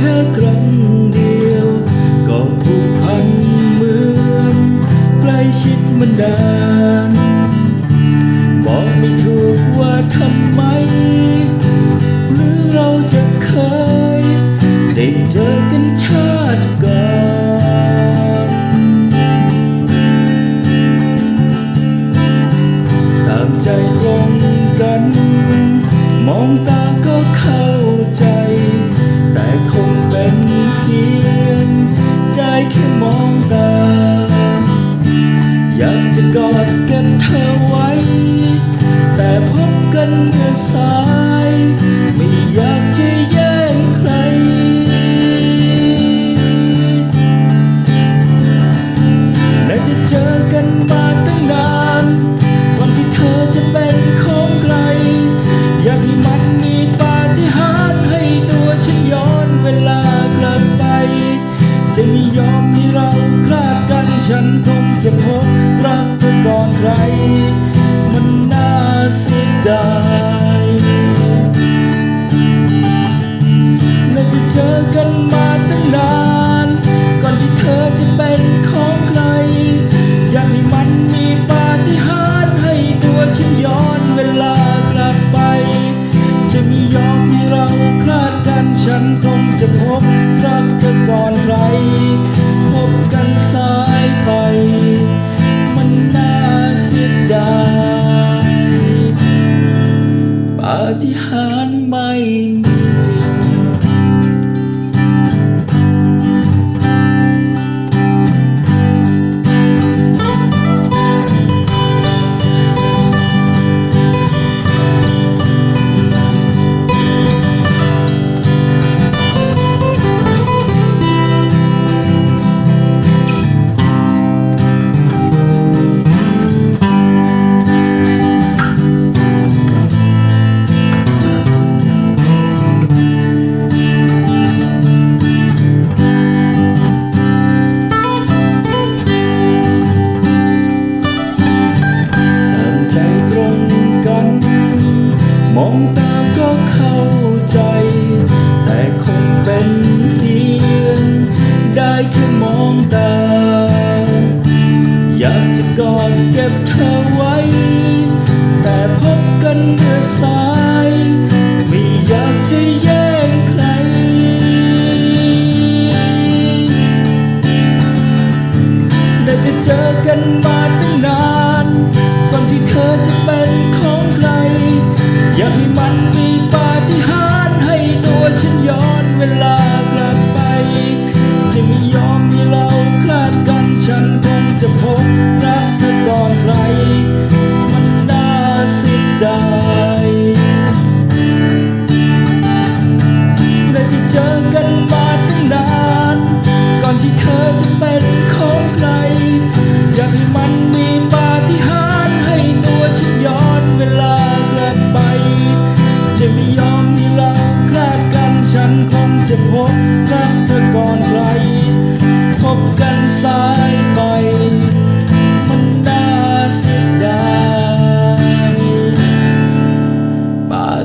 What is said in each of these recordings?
แค่ครั้งเดียว ก็ผูกพันเหมือนใกล้ชิดมันดานบอกไม่ถูกว่าทำไม หรือเราจะเคย ได้เจอกันชาติก่อนตามใจตรงกัน มองตาก็เข้าใจ พียงได้แค่มองตา อยากจะกอดกันเธอไว้ แต่พบกันเมื่อสาย ฉันคงจะพบรักเธอก่อนใคร มันน่าเสียดายและจะเจอกันมาตั้งนาน ก่อนที่เธอจะเป็นของใคร อยากให้มันมีปาฏิหาริย์ให้ตัวฉันย้อนเวลากลับไป จะมียอมให้เราคลาดกัน ฉันคงจะพบรักเธอก่อนใคร บกันสายไป มันน่าเสียดายปาฏิหาริย์ อยากจะกอดเก็บเธอไว้ แต่พบกันเมื่อสาย ไม่อยากจะแย่งใคร ได้จะเจอกันมาตั้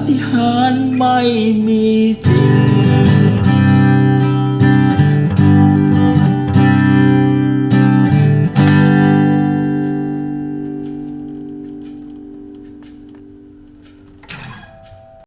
ฏิหารไม่มีจริง